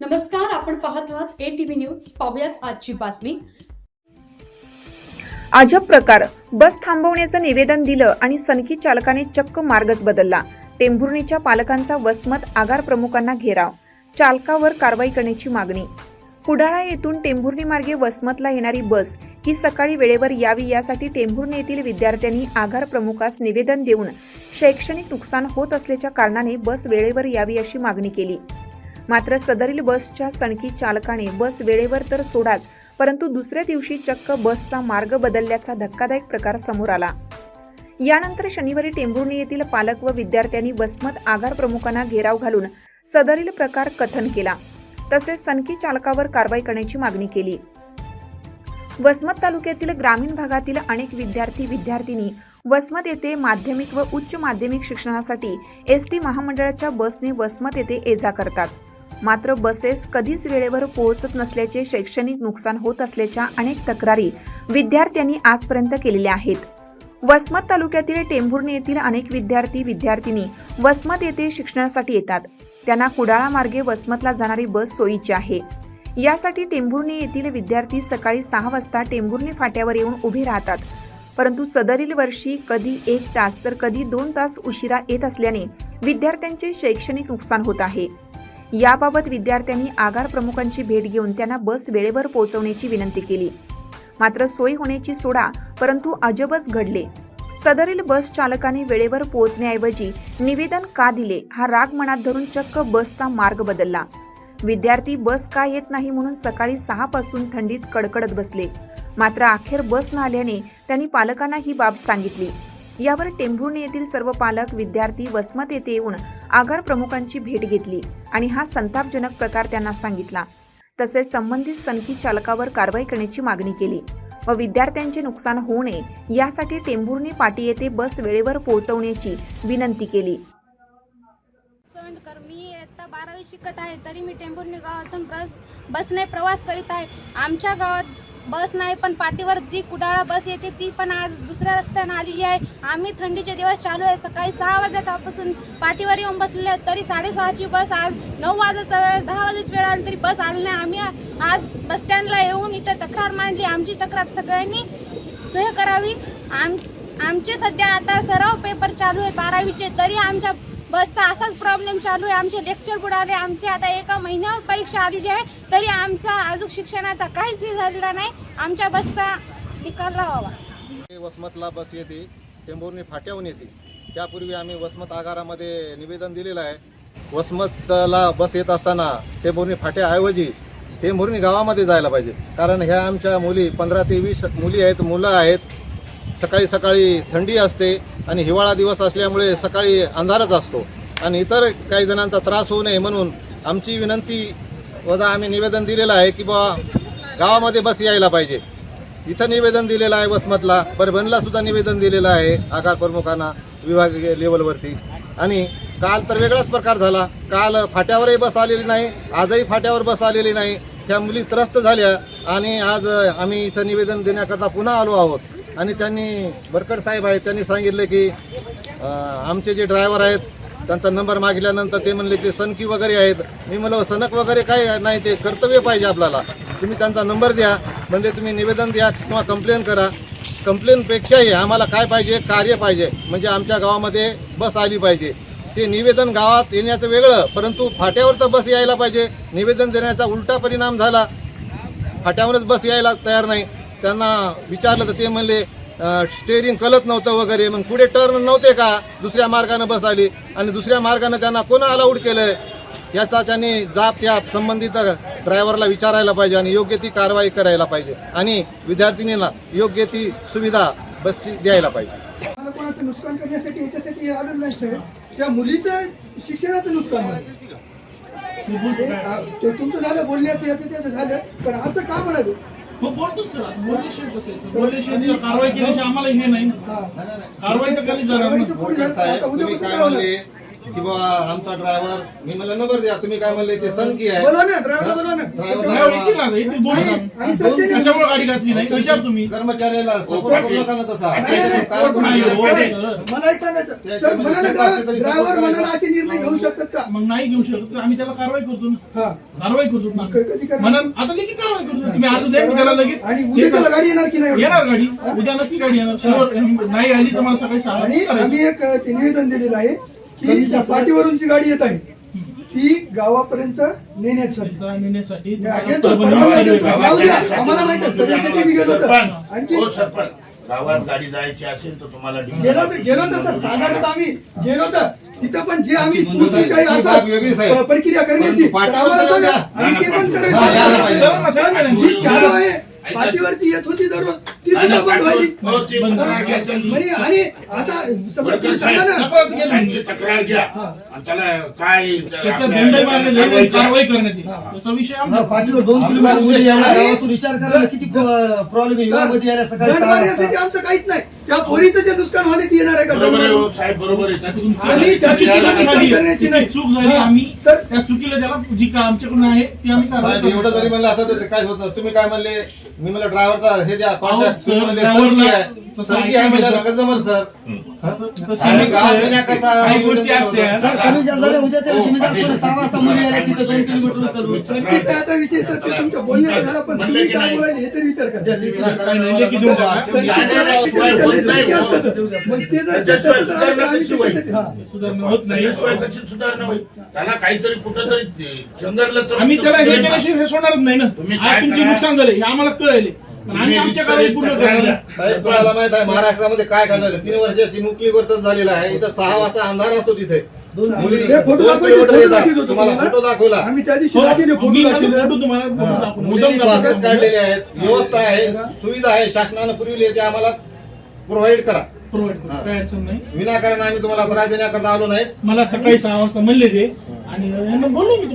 नमस्कार आपण पाहत आहात ए टीव्ही न्यूज पाहुयात आजची बातमी. अजब प्रकार. बस थांबवण्याचं निवेदन दिलं आणि सनकी चालकाने चक्क मार्गच बदलला. टेंभुर्णीच्या पालकांचा वसमत आगार प्रमुखांना घेराव. चालकावर कारवाई करण्याची मागणी. कुडाळा येथून टेंभुर्णी मार्गे वसमतला येणारी बस ही सकाळी वेळेवर यावी यासाठी टेंभुर्णी येथील विद्यार्थ्यांनी आगार प्रमुखास निवेदन देऊन शैक्षणिक नुकसान होत असल्याच्या कारणाने बस वेळेवर यावी अशी मागणी केली. मात्र सदरील बसच्या सणकी चालकाने बस वेळेवर तर सोडाच परंतु दुसऱ्या दिवशी चक्क बसचा मार्ग बदलल्याचा धक्कादायक प्रकार समोर आला. यानंतर शनिवारी टेंभुर्णी येथील पालक व विद्यार्थ्यांनी बसमत आगार प्रमुखांना घेराव घालून सदरील प्रकार कथन केला. तसेच सनकी चालकावर कारवाई करण्याची मागणी केली. वसमत तालुक्यातील ग्रामीण भागातील अनेक विद्यार्थी विद्यार्थिनी वसमत येथे माध्यमिक व उच्च माध्यमिक शिक्षणासाठी एस टी महामंडळाच्या बसने वसमत येथे ये जा करतात. मात्र बसेस कधीच वेळेवर पोहोचत नसल्याचे शैक्षणिक नुकसान होत असल्याच्या अनेक तक्रारी विद्यार्थ्यांनी आजपर्यंत केलेल्या आहेत. वसमत तालुक्यातील टेंभुर्णी येथील अनेक विद्यार्थी विद्यार्थिनी वसमत येथे शिक्षणासाठी येतात. त्यांना कुडाळा मार्गे वसमतला जाणारी बस सोयीची आहे. यासाठी टेंभुर्णी येथील विद्यार्थी सकाळी सहा वाजता टेंभुर्णी फाट्यावर येऊन उभे राहतात. परंतु सदरील वर्षी कधी एक तास तर कधी दोन तास उशिरा येत असल्याने विद्यार्थ्यांचे शैक्षणिक नुकसान होत आहे. याबाबत विद्यार्थ्यांनी आगार प्रमुखांची भेट घेऊन त्यांना बस वेळेवर पोहोचवण्याची विनंती केली. मात्र सोय होण्याची सोडा परंतु अजबच घडले. सदरील बस चालकाने वेळेवर पोहोचण्याऐवजी निवेदन का दिले हा राग मनात धरून चक्क बसचा मार्ग बदलला. विद्यार्थी बस का येत नाही म्हणून सकाळी सहापासून थंडीत कडकडत बसले. मात्र अखेर बस न आल्याने त्यांनी पालकांना ही बाब सांगितली. यावर टेंभुर्णी येथील सर्व पालक विद्यार्थी वसमत येथे येऊन आगार प्रमुखांची भेट घेतली आणि हा संतापजनक प्रकार त्यांना सांगितला. तसेच संबंधित सनकी चालकावर कारवाई करण्याची मागणी केली व विद्यार्थ्यांचे नुकसान होऊ नये यासाठी टेंभुर्णी पाटी येथे बस वेळेवर पोहोचवण्याची विनंती केली. मी आता बारावी शिकत आहे तरी मी टेंभुर्णी गावातून बस बसने प्रवास करीत आहे. आमच्या गावात बस नाही पण पाठीवर जी कुडाळा बस येते ती पण आज दुसऱ्या रस्त्यानं आलेली आहे. आम्ही थंडीचे दिवस चालू आहे. सकाळी सहा वाजल्यापासून पाठीवर येऊन बसलेले आहे तरी साडेसहाची बस आज नऊ वाजायचा वेळ दहा वाजायची वेळ आली तरी बस आली नाही. आम्ही आज बस स्टँडला येऊन इथं तक्रार मांडली. आमची तक्रार सगळ्यांनी सह करावी आम आमचे सध्या आता सराव पेपर चालू आहेत बारावीचे. तरी आमच्या बसचा असाच प्रॉब्लेम चालू आहे. आमचे लेक्चर बुडाले आमचे आता एका महिन्यावर परीक्षा आलेली आहे. तरी आमचा अजून शिक्षणाचा काहीच हे झालेला नाही. आमच्या बसचा निकाल लावावा. वसमतला बस येते. टेंभुर्णी फाट्याहून येते. त्यापूर्वी आम्ही वसमत आगारामध्ये निवेदन दिलेलं आहे. वसमतला बस येत असताना टेंभुर्णी फाट्याऐवजी टेंभुर्णी गावामध्ये जायला पाहिजे. कारण ह्या आमच्या मुली पंधरा ते वीस मुली आहेत मुलं आहेत. सकाळी सकाळी थंडी असते. आणि हिवाळा दिवस असल्यामुळे सकाळी अंधारच असतो. आणि इतर काही जणांचा त्रास होऊ नये म्हणून आमची विनंती वजा आम्ही निवेदन दिलेलं आहे की बा गावामध्ये बस यायला पाहिजे. इथं निवेदन दिलेलं आहे वसमतला परभणीला सुद्धा निवेदन दिलेलं आहे आगार प्रमुखांना विभागीय लेवलवरती. आणि काल तर वेगळाच प्रकार झाला. काल फाट्यावरही बस आलेली नाही आजही फाट्यावर बस आलेली नाही. त्या मुली त्रस्त झाल्या आणि आज आम्ही इथं निवेदन देण्याकरता पुन्हा आलो आहोत. आणि त्यांनी बरकड साहेब आहेत त्यांनी सांगितले की आमचे जे ड्रायव्हर आहेत त्यांचा नंबर मागितल्यानंतर ते म्हणले ते सनकी वगैरे आहेत. मी म्हणलं सनक वगैरे काय नाही ते कर्तव्य पाहिजे आपल्याला. तुम्ही त्यांचा नंबर द्या. म्हणजे तुम्ही निवेदन द्या किंवा कंप्लेन करा. कंप्लेनपेक्षाही आम्हाला काय पाहिजे कार्य पाहिजे. म्हणजे आमच्या गावामध्ये बस आली पाहिजे. ते निवेदन गावात येण्याचं वेगळं परंतु फाट्यावर तर बस यायला पाहिजे. निवेदन देण्याचा उलटा परिणाम झाला. फाट्यावरच बस यायला तयार नाही. त्यांना विचारलं तर ते म्हणले स्टेअरिंग कलत नव्हतं वगैरे. मग पुढे टर्न नव्हते का? दुसऱ्या मार्गानं बस आली. आणि दुसऱ्या मार्गानं त्यांना कोणा अलाउड केलं याचा त्यांनी जाब त्या संबंधित ड्रायव्हरला विचारायला पाहिजे आणि योग्य ती कारवाई करायला पाहिजे. आणि विद्यार्थिनींना योग्य ती सुविधा बसची द्यायला पाहिजे. मला कोणाचं नुकसान करण्यासाठी याच्यासाठी हे आलेलं नाही साहेब त्या मुलीचं शिक्षणाचं नुकसान तुमचं झालं बोलण्याचं याचं त्याचं झालं. पण असं का म्हणाले? मग बोलतोच सर आता बोलल्याशिवाय कसं आहे सर बोलल्याशिवाय तिला कारवाई केल्याशिवाय आम्हाला हे नाही. कारवाई तर केली जाणार ना. साहेब तुम्ही काय? म्हणले की बाबा आमचा ड्रायव्हर मी मला नंबर द्या तुम्ही काय म्हणले ते सनकी आहे? बोलवा ना ड्रायव्हर बोलवा ना. ड्रायव्हर नाही, येतील ना, येतील दोन आणि- जण. आणि सर ते- कशामुळे गाडी घातली नाही? विचार तुम्ही. कर्मचाऱ्याला सपोर्ट करू नका ना तसा. नाही, नाही, काय करू नाही, नका. नाही, सर. मला एक सांगायचं. त्या- सर त्यामध्ये म्हणाले स्वतः तरी ड्रायव्हर support म्हणाला करायचा. असे निर्णय घेऊ शकतात का? मग नाही घेऊ शकत तर आम्ही त्याला कारवाई करतो ना. हा. कारवाई करतो ना. क- कधी करणार? म्हणून आता देखील कारवाई करतो. तुम्ही आज द्या त्याला लगेच आणि उद्या त्याला गाडी येणार की नाही? येणार गाडी. उद्या नक्की गाडी येणार. नाही आली तर मला सकाळी सांगा आणि आम्ही एक अ, ते निवेदन दिलेलं आहे. की त्या पाठीवरून जी गाडी येत आहे ती गावापर्यंत नेण्यासाठी. नेण्यासाठी. अगेन तो परवाना देतो. राहू द्या. आम्हाला माहिती आहे सगळ्यासाठी मी गेलो होतो. आणखी? हो सरपंच. गावात गाडी जायची असेल तर तुम्हाला गेलो गेलो होतो सर. सांगायला तर आम्ही गेलो होतो. तिथं पण जे आम्ही पुढची काही. असं प्रक्रिया करण्याची तर पाठीवर आम्हाला सांगा. आम्ही ते पण. करायचं. पाठीवरची येत होती दररोज. ती सुद्धा बंद व्हायची हो, ती तक्रार घ्या त्यांची. म्हणे आणि असा समजा तुम्ही सांगा ना तक्रार केली. त्यांची तक्रार घ्या. आणि त्याला काय त्याचा आपल्या- दंड मारले कारवाई जाईल करा. कारवाई करण्यात येईल. त्याचा विषय आमचा पाठीवर दोन आमचा किलोमीटर उद्देश उडी यायला आहे. गावातून विचार करा ना किती प्रॉब्लेम आहे युवामध्ये यायला सकाळी दंड सहा मारण्यासाठी वाजता. आमचं काहीच नाही त्या पोरीचं जे नुकसान व्हायला ती येणार आहे का बरोबर आहे हो, साहेब बरोबर आहे त्याची तुमची आम्ही त्याची चूक झाली. करण्याची नाही. त्याची चूक झाली हा. आम्ही तर- त्या चुकीला त्याला जी का आमच्याकडून आहे ती आम्ही कारवाई साहेब करतो. एवढं जरी म्हणलं असं तर ते काय होत तुम्ही काय म्हणले मी म्हणलं ड्रायव्हरचा हे द्या कॉन्टॅक्ट जमल सर आम्ही नसतं. गावात येण्याकरता काही निवेदन गोष्टी दिलं होतं. असत्या सर, कमी जास्त झालं उद्या तरी हो, सहा वाजता मुली आल्या तिथं दोन किलोमीटर चालू त्याचा विषय सर ते तुमच्या बोलण्यात झाला पण तुम्ही काय हे विचार हो. आम्ही हा. त्याला काहीतरी कुठंतरी ते चंगरलं तर आम्ही त्याला हे केल्याशिवाय हे सोडणारच नाही ना तुम्ही तुमचे? नुकसान झाले हे आम्हाला कळले आम्ही आमच्या पूर्ण करणार. साहेब तुम्हाला माहीत आहे महाराष्ट्रामध्ये काय घडलं? तीन वर्षाची मुक्तीवर्तन झालेलं आहे. इथं सहा वाजता अंधार असतो तिथे. मुली हे फोटो येतात. तुम्हाला दाखवला. आम्ही त्या दिवशी हो, फोटो तुम्हाला हा. पासेस दाखवतो. काढलेले आहेत. व्यवस्था आहे. सुविधा आहे. शासनानं पुरविली आहे ते आम्हाला प्रोव्हाइड करा. हा. विनाकारण आम्ही तुम्हाला त्रास देण्याकरता आलो नाही मला सकाळी सहा वाजता म्हणले ते. आणि बोललो मी